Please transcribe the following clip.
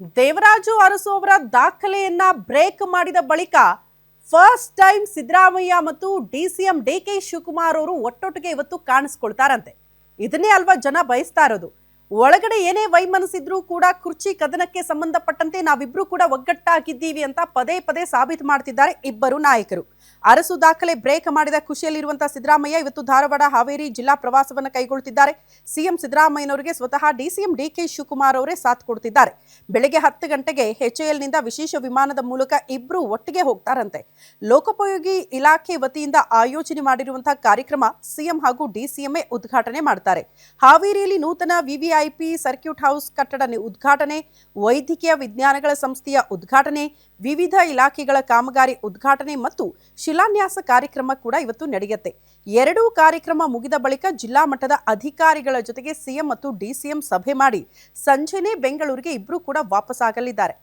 ದೇವರಾಜು ಅರಸು ಅವರ ದಾಖಲೆಯನ್ನ ಬ್ರೇಕ್ ಮಾಡಿದ ಬಳಿಕ ಫಸ್ಟ್ ಟೈಮ್ ಸಿದ್ದರಾಮಯ್ಯ ಮತ್ತು D C M D K Shivakumar ಅವರು ಒಟ್ಟೊಟ್ಟಿಗೆ ಇವತ್ತು ಕಾಣಿಸ್ಕೊಳ್ತಾರಂತೆ. ಇದನ್ನೇ ಅಲ್ವಾ ಜನ ಬಯಸ್ತಾ ಇರೋದು. ಒಳಗಡೆ ಏನೇ ವೈಮನಸ್ಸಿದ್ರೂ ಕೂಡ ಕುರ್ಚಿ ಕದನಕ್ಕೆ ಸಂಬಂಧಪಟ್ಟಂತೆ ನಾವಿಬ್ರು ಕೂಡ ಒಗ್ಗಟ್ಟಾಗಿದ್ದೀವಿ ಅಂತ ಪದೇ ಪದೇ ಸಾಬೀತು ಮಾಡ್ತಿದ್ದಾರೆ ಇಬ್ಬರು ನಾಯಕರು. ಅರಸು ದಾಖಲೆ ಬ್ರೇಕ್ ಮಾಡಿದ ಖುಷಿಯಲ್ಲಿರುವಂತಹ ಸಿದ್ದರಾಮಯ್ಯ ಇವತ್ತು ಧಾರವಾಡ, ಹಾವೇರಿ ಜಿಲ್ಲಾ ಪ್ರವಾಸವನ್ನು ಕೈಗೊಳ್ತಿದ್ದಾರೆ. ಸಿಎಂ ಸಿದ್ದರಾಮಯ್ಯನವರಿಗೆ ಸ್ವತಃ ಡಿಸಿಎಂ ಡಿಕೆ ಶಿವಕುಮಾರ್ ಅವರೇ ಸಾಥ್ ಕೊಡ್ತಿದ್ದಾರೆ. ಬೆಳಗ್ಗೆ ಹತ್ತು ಗಂಟೆಗೆ ನಿಂದ ವಿಶೇಷ ವಿಮಾನದ ಮೂಲಕ ಇಬ್ರು ಒಟ್ಟಿಗೆ ಹೋಗ್ತಾರಂತೆ. ಲೋಕೋಪಯೋಗಿ ಇಲಾಖೆ ವತಿಯಿಂದ ಆಯೋಜನೆ ಮಾಡಿರುವಂತಹ ಕಾರ್ಯಕ್ರಮ ಸಿಎಂ ಹಾಗೂ ಡಿಸಿಎಂಎ ಉದ್ಘಾಟನೆ ಮಾಡ್ತಾರೆ. ಹಾವೇರಿಯಲ್ಲಿ ನೂತನ ವಿವಿಐಪಿ ಸರ್ಕ್ಯೂಟ್ ಹೌಸ್ ಕಟ್ಟಡ ಉದ್ಘಾಟನೆ, ವೈದ್ಯಕೀಯ ವಿಜ್ಞಾನಗಳ ಸಂಸ್ಥೆಯ ಉದ್ಘಾಟನೆ, ವಿವಿಧ ಇಲಾಖೆಗಳ ಕಾಮಗಾರಿ ಉದ್ಘಾಟನೆ ಮತ್ತು ಶಿಲಾನ್ಯಾಸ ಕಾರ್ಯಕ್ರಮ ಕೂಡ ಇವತ್ತು ನಡೆಯುತ್ತೆ. ಎರಡೂ ಕಾರ್ಯಕ್ರಮ ಮುಗಿದ ಬಳಿಕ ಜಿಲ್ಲಾ ಮಟ್ಟದ ಅಧಿಕಾರಿಗಳ ಜೊತೆಗೆ ಸಿಎಂ ಮತ್ತು ಡಿಸಿಎಂ ಸಭೆ ಮಾಡಿ ಸಂಜೆನೇ ಬೆಂಗಳೂರಿಗೆ ಇಬ್ರು ಕೂಡ ವಾಪಸ್ ಆಗಲಿದ್ದಾರೆ